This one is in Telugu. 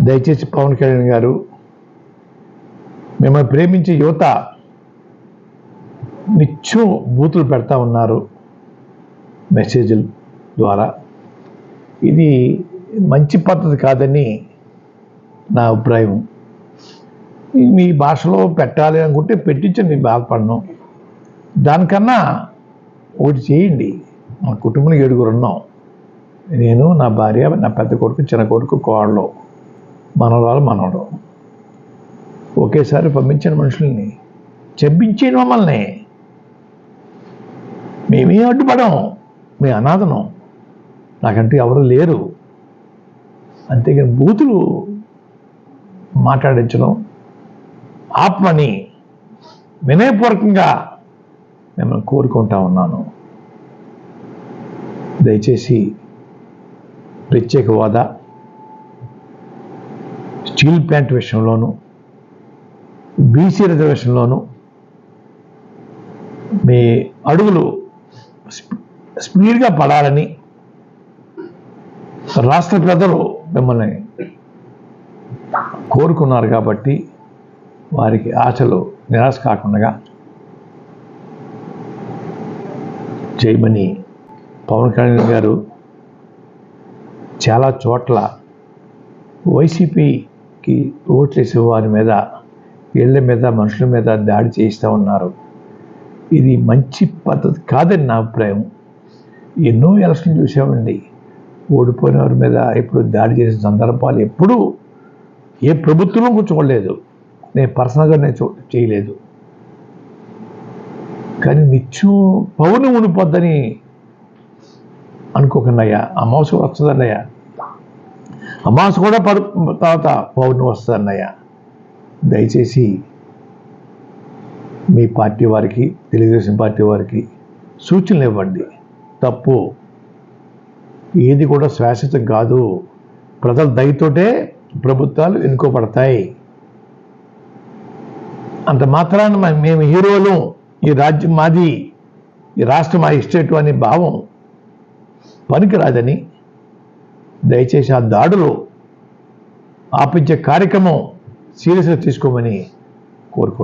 దయచేసి పవన్ కళ్యాణ్ గారు మిమ్మల్ని ప్రేమించే యువత నిత్యం బూతులు పెడతా ఉన్నారు మెసేజ్ల ద్వారా. ఇది మంచి పద్ధతి కాదని నా అభిప్రాయం. మీ భాషలో పెట్టాలి అనుకుంటే పెట్టించండి బాధపడను. దానికన్నా ఒకటి చేయండి. మా కుటుంబానికి ఏడుగురు ఉన్నాం. నేను నా భార్య నా పెద్ద కొడుకు చిన్న కొడుకు కోడలు. మనవరాలు మనవడం. ఒకేసారి పంపించిన మనుషుల్ని చెప్పించేయండి మమ్మల్ని. మేమే అడ్డుపడం మీ అనాథనం. నాకంటూ ఎవరు లేరు. అంతేగాని బూతులు మాట్లాడించడం ఆత్మని వినయపూర్వకంగా మిమ్మల్ని కోరుకుంటా ఉన్నాను. దయచేసి ప్రత్యేక హోదా స్టీల్ ప్లాంట్ విషయంలోనూ బీసీ రిజర్వేషన్లోనూ మీ అడుగులు స్పీడ్గా పడాలని రాష్ట్ర ప్రజలు మిమ్మల్ని కోరుకున్నారు కాబట్టి వారికి ఆశలు నిరాశ కాకుండా చేయమని పవన్ కళ్యాణ్ గారు చాలా చోట్ల వైసీపీ కి ఓట్లేసే వారి మీద ఇళ్ళ మీద మనుషుల మీద దాడి చేస్తూ ఉన్నారు. ఇది మంచి పద్ధతి కాదని నా అభిప్రాయం. ఎన్నో ఎలక్షన్ చూసామండి. ఓడిపోయిన వారి మీద ఇప్పుడు దాడి చేసిన సందర్భాలు ఎప్పుడూ ఏ ప్రభుత్వం కూర్చోలేదు నేను పర్సనల్గా నేను చూ చేయలేదు. కానీ నిత్యం పౌర్ణమి ఉండిపోద్దని అనుకోకుండా అమావాస్య వస్తుందన్నయ్యా. అమాస్ కూడా పడు తర్వాత పౌర్ణమి వస్తుందన్నయ్యా దయచేసి మీ పార్టీ వారికి తెలుగుదేశం పార్టీ వారికి సూచనలు ఇవ్వండి. తప్పు ఏది కూడా శాశ్వతం కాదు. ప్రజల దయతోటే ప్రభుత్వాలు ఎన్నుకోబడతాయి. అంత మాత్రాన మేము హీరోలు. ఈ రాజ్యం మాది. ఈ రాష్ట్రం మా ఇస్టేటు అనే భావం. పనికిరాదని దయచేసి ఆ దాడులు ఆపించే కార్యక్రమం సీరియస్గా తీసుకోమని కోరుకుంటున్నాను.